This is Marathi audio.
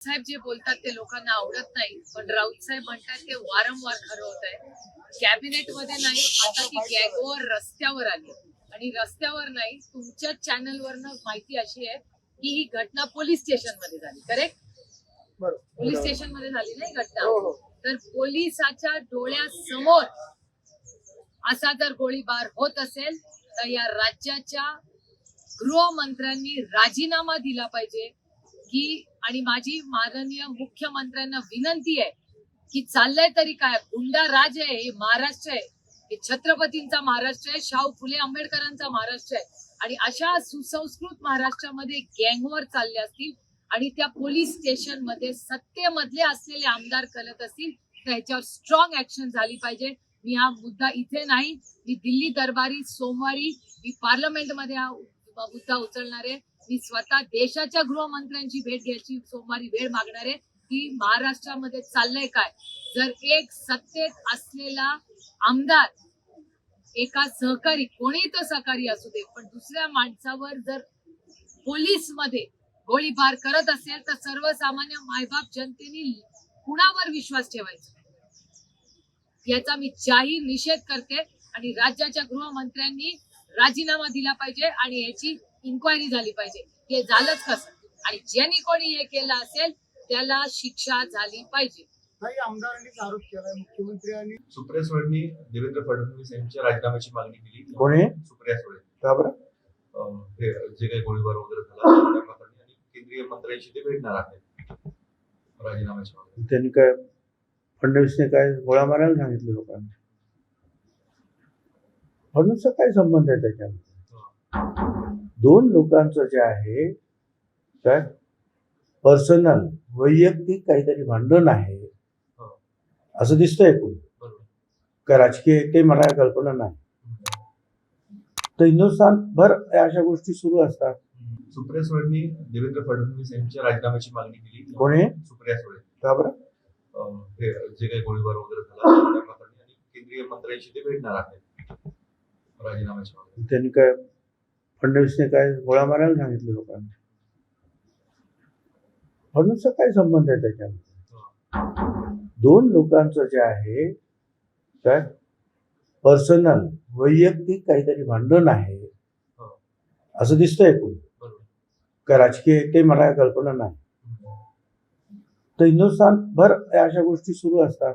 साहेब जे बोलतात ते लोकांना आवडत नाही पण राऊत साहेब म्हणतात ते वारंवार खरं होत आहे. कॅबिनेटमध्ये नाही आता ती गॅगवर रस्त्यावर आली. आणि रस्त्यावर नाही तुमच्या चॅनलवरनं माहिती अशी आहे की ही घटना पोलीस स्टेशनमध्ये झाली करेक्ट पोलीस स्टेशनमध्ये झाली नाही घटना. तर पोलिसाच्या डोळ्यासमोर असा जर गोळीबार होत असेल तर या राज्याच्या गृहमंत्र्यांनी राजीनामा दिला पाहिजे. ही आणि माझी माननीय मुख्यमंत्र्यांना विनंती आहे की चाललंय तरी काय? गुंडा राज आहे हे महाराष्ट्र आहे. हे छत्रपतींचा महाराष्ट्र आहे शाहू फुले आंबेडकरांचा महाराष्ट्र आहे. आणि अशा सुसंस्कृत महाराष्ट्रामध्ये गँगवर चालले असतील आणि त्या पोलीस स्टेशनमध्ये सत्तेमधले असलेले आमदार करत असतील तर ह्याच्यावर स्ट्रॉंग ऍक्शन झाली पाहिजे. मी हा मुद्दा इथे नाही. मी दिल्ली दरबारी सोमवारी मी पार्लमेंटमध्ये हा मुद्दा उचलणार आहे. मी स्वतः देशाच्या गृहमंत्र्यांची भेट घ्यायची सोमवारी वेळ मागणार आहे. की महाराष्ट्रामध्ये चाललंय काय? जर एक सत्तेत असलेला आमदार एका सहकारी कोणी तो सहकारी असू दे पण दुसऱ्या माणसावर जर पोलीसमध्ये गोळीबार करत असेल तर सर्वसामान्य मायबाप जनतेने कुणावर विश्वास ठेवायचा? याचा मी जाहीर निषेध करते आणि राज्याच्या गृहमंत्र्यांनी राजीनामा दिला पाहिजे आणि याची इन्क्वायरी झाली पाहिजे. हे झालंच कसं आणि ज्यांनी कोणी हे केलं असेल त्याला शिक्षा झाली पाहिजे. काही आमदारांनीच आरोप केलाय मुख्यमंत्री आणि सुप्रिया सुळेंनी देवेंद्र फडणवीस यांच्या राजीनाम्याची मागणी केली. कोणी? सुप्रिया सुळे. का बरं? अं, जे काही गोळीबार वगैरे झाला त्या प्रकरणी आणि केंद्रीय मंत्र्यांशी ते भेटणार आहेत. राजीनाम्याची मागणी. त्यांनी काय फडणवीसने काय गोळा मारायला सांगितलं लोकांना? फडणवीसचा काय संबंध आहे त्याच्यामध्ये दोन लोकांचं जे आहे काय? पर्सनल वैयक्तिक काहीतरी भांडण आहे. असं दिसतंय कोण काय राजकीय ते मला कल्पना नाही. तर हिंदुस्थान भर अशा गोष्टी सुरू असतात. सुप्रिया सुळेंनी देवेंद्र फडणवीस यांच्या राजीनाम्याची मागणी केली. कोणी? सुप्रिया सुळे. का बरं? हे जे काही गोळीबार वगैरे झाला केंद्रीय मंत्र्यांशी ते भेटणार आहेत. राजीनाम्याची मागणी. त्यांनी काय फडणवीसने काय गोळा मारायला सांगितलं लोकांना? फडणवीसचा काय संबंध आहे त्याच्यामध्ये? दोन लोकांचं जे आहे काय? पर्सनल वैयक्तिक काहीतरी भांडण आहे. असं दिसतंय कोण काय राजकीय ते मला कल्पना नाही. तर हिंदुस्थान भर अशा गोष्टी सुरू असतात.